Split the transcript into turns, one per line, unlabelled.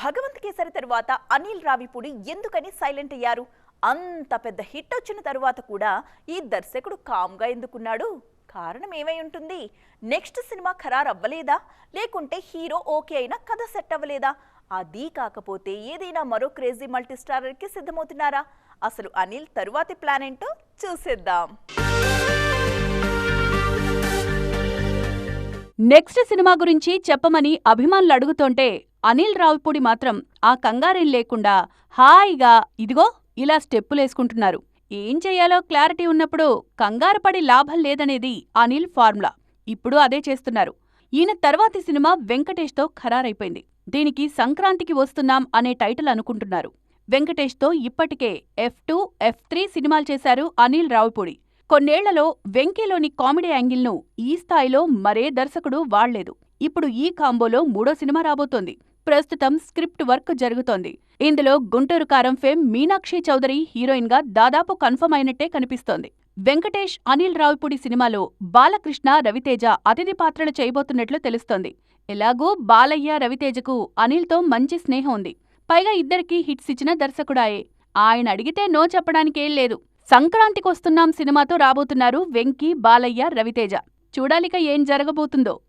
భగవంత్ కేసరి తరువాత అనిల్ రావిపూడి ఎందుకని సైలెంట్ అయ్యారు? అంత పెద్ద హిట్ వచ్చిన తరువాత కూడా ఈ దర్శకుడు కామ్గా ఎందుకున్నాడు? కారణం ఏమై ఉంటుంది? నెక్స్ట్ సినిమా ఖరారు అవ్వలేదా? లేకుంటే హీరో ఓకే అయినా కథ సెట్ అవ్వలేదా? అది కాకపోతే ఏదైనా మరో క్రేజీ మల్టీస్టారర్కి సిద్ధమవుతున్నారా? అసలు అనిల్ తరువాతి ప్లాన్ ఏంటో చూసేద్దాం.
నెక్స్ట్ సినిమా గురించి చెప్పమని అభిమానులు అడుగుతుంటే అనిల్ రావుపూడి మాత్రం ఆ కంగారేం లేకుండా హాయిగా ఇదిగో ఇలా స్టెప్పులేసుకుంటున్నారు. ఏం చెయ్యాలో క్లారిటీ ఉన్నప్పుడు కంగారుపడి లాభం లేదనేది అనిల్ ఫార్ములా. ఇప్పుడు అదే చేస్తున్నారు. ఈయన తర్వాతి సినిమా వెంకటేష్తో ఖరారైపోయింది. దీనికి సంక్రాంతికి వస్తున్నాం అనే టైటిల్ అనుకుంటున్నారు. వెంకటేష్తో ఇప్పటికే ఎఫ్ టూ ఎఫ్ త్రీ సినిమాలు చేశారు అనిల్ రావుపూడి కొన్నేళ్ళలో వెంకీలోని కామెడీ యాంగిల్ను ఈ స్థాయిలో మరే దర్శకుడు వాళ్ళేదు ఇప్పుడు ఈ కాంబోలో మూడో సినిమా రాబోతోంది. ప్రస్తుతం స్క్రిప్ట్ వర్క్ జరుగుతోంది. ఇందులో గుంటూరు కారం ఫేమ్ మీనాక్షి చౌదరి హీరోయిన్గా దాదాపు కన్ఫర్మ్ అయినట్టే కనిపిస్తోంది. వెంకటేష్ అనిల్ రావిపూడి సినిమాలో బాలకృష్ణ రవితేజ అతిథి పాత్రలు చేయబోతున్నట్లు తెలుస్తోంది. ఎలాగూ బాలయ్య రవితేజకు అనిల్తో మంచి స్నేహం ఉంది. పైగా ఇద్దరికీ హిట్స్ ఇచ్చిన దర్శకుడాయే. ఆయన అడిగితే నో చెప్పడానికేం లేదు. సంక్రాంతికొస్తున్నాం సినిమాతో రాబోతున్నారు వెంకీ బాలయ్య రవితేజ. చూడాలిక ఏం జరగబోతుందో.